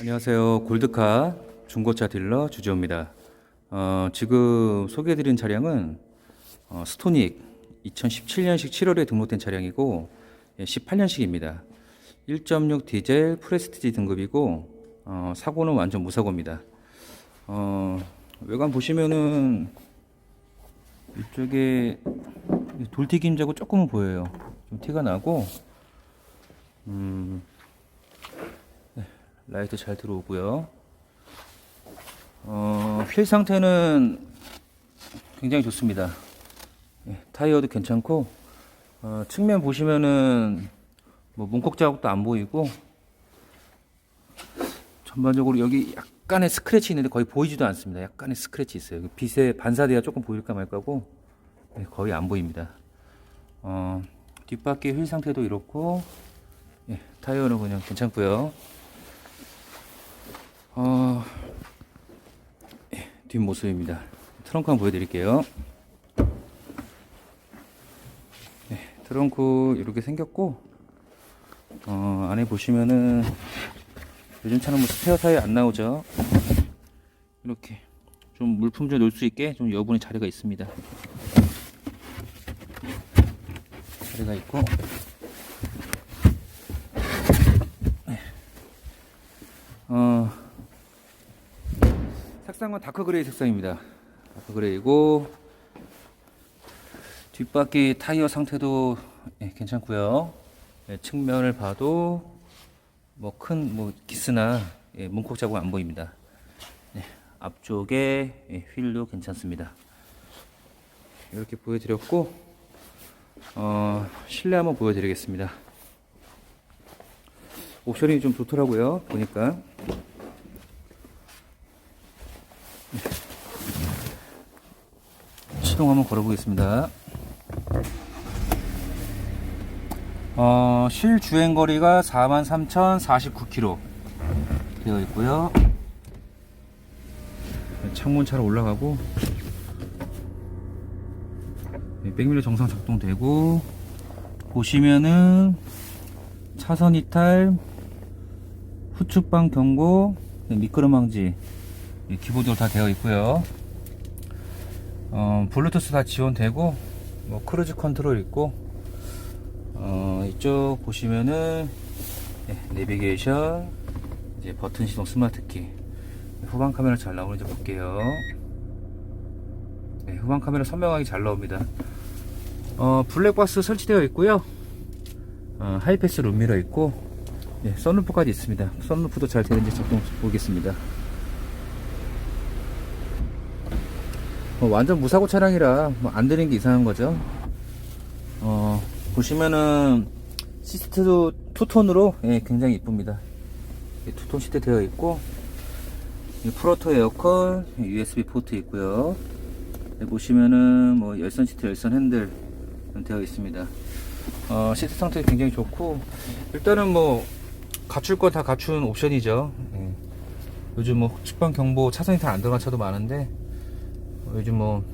안녕하세요. 골드카 중고차 딜러 주지호입니다. 어, 지금 소개해드린 차량은 어, 스토닉 2017년식 7월에 등록된 차량이고 18년식입니다. 1.6 디젤 프레스티지 등급이고 어, 사고는 완전 무사고입니다. 어, 외관 보시면은 이쪽에 돌튀김 자국 조금은 보여요. 좀 티가 나고 음, 라이트 잘 들어오고요. 어, 휠 상태는 굉장히 좋습니다. 예, 타이어도 괜찮고 어, 측면 보시면은 뭐 문콕 자국도 안 보이고 전반적으로 여기 약간의 스크래치 있는데 거의 보이지도 않습니다. 약간의 스크래치 있어요. 빛에 반사대가 조금 보일까 말까고 예, 거의 안 보입니다. 어, 뒷바퀴 휠 상태도 이렇고 예, 타이어는 그냥 괜찮고요. 어, 예, 뒷모습입니다. 트렁크 한번 보여드릴게요. 네, 트렁크 이렇게 생겼고, 어, 안에 보시면은, 요즘 차는 뭐 스페어 타이어 안 나오죠? 이렇게. 좀 물품 좀 놓을 수 있게 좀 여분의 자리가 있습니다. 자리가 있고, 색상은 다크 그레이 색상입니다. 다크 그레이고 뒷바퀴 타이어 상태도 예, 괜찮고요. 예, 측면을 봐도 뭐큰뭐 기스나 예, 문콕 자국 안 보입니다. 예, 앞쪽에 예, 휠도 괜찮습니다. 이렇게 보여드렸고 어, 실내 한번 보여드리겠습니다. 옵션이 좀 좋더라고요. 보니까 시동 한번 걸어보겠습니다. 어, 실 주행 거리가 43,049km 되어 있고요. 창문 차로 올라가고 네, 백미러 정상 작동되고 보시면은 차선 이탈, 후측방 경고, 네, 미끄럼 방지 예, 기본적으로 다 되어 있고요. 어, 블루투스 다 지원되고 뭐 크루즈 컨트롤 있고 어, 이쪽 보시면은 예, 내비게이션 이제 버튼 시동 스마트키 후방 카메라 잘 나오는지 볼게요. 네, 후방 카메라 선명하게 잘 나옵니다. 어, 블랙박스 설치되어 있고요. 어, 하이패스 룸미러 있고 예, 썬루프까지 있습니다. 썬루프도 잘 되는지 작동 보겠습니다. 어, 완전 무사고 차량이라 뭐 안 되는 게 이상한 거죠. 어, 보시면은 시트도 투톤으로 예, 굉장히 이쁩니다. 예, 투톤 시트 되어 있고 이 프로토 에어컨 USB 포트 있고요. 예, 보시면은 뭐 열선 시트, 열선 핸들 되어 있습니다. 어, 시트 상태 굉장히 좋고 일단은 뭐 갖출 건다 갖춘 옵션이죠. 예. 요즘 뭐 측방 경보 차선이 다 안 들어간 차도 많은데 어, 요즘 뭐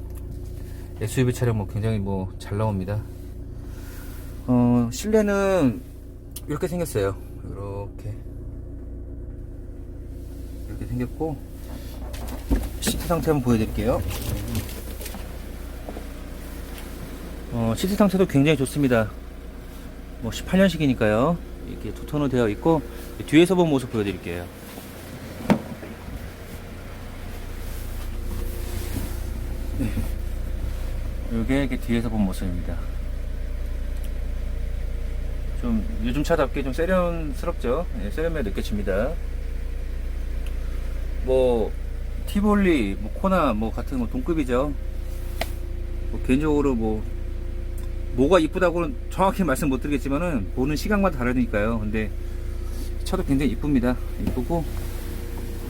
SUV 차량 뭐 굉장히 뭐 잘 나옵니다. 어, 실내는 이렇게 생겼어요. 이렇게 이렇게 생겼고 시트 상태 한번 보여드릴게요. 어, 시트 상태도 굉장히 좋습니다. 뭐 18년식이니까요. 이렇게 투톤으로 되어 있고 뒤에서 본 모습 보여드릴게요. 이게 이렇게 뒤에서 본 모습입니다. 좀 요즘 차답게 좀 세련스럽죠? 예, 세련미가 느껴집니다. 뭐 티볼리, 뭐 코나 뭐 같은 뭐 동급이죠. 뭐 개인적으로 뭐 뭐가 이쁘다고는 정확히 말씀 못 드리겠지만은 보는 시각마다 다르니까요. 근데 차도 굉장히 이쁩니다. 이쁘고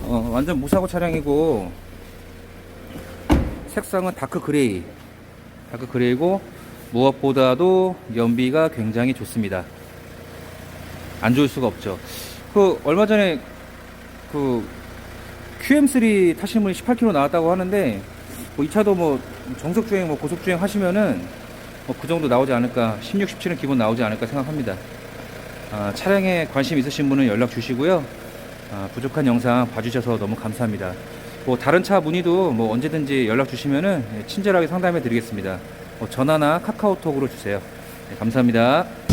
어, 완전 무사고 차량이고 색상은 다크 그레이 다크 그레이고 무엇보다도 연비가 굉장히 좋습니다. 안 좋을 수가 없죠. 그 얼마 전에 그 QM3 타시는 분이 18km 나왔다고 하는데 뭐 이 차도 뭐 정석 주행 뭐 고속 주행 하시면은 뭐 그 정도 나오지 않을까 16, 17은 기본 나오지 않을까 생각합니다. 아, 차량에 관심 있으신 분은 연락 주시고요. 아, 부족한 영상 봐주셔서 너무 감사합니다. 뭐 다른 차 문의도 뭐 언제든지 연락 주시면은 예, 친절하게 상담해 드리겠습니다. 뭐 전화나 카카오톡으로 주세요. 네, 감사합니다.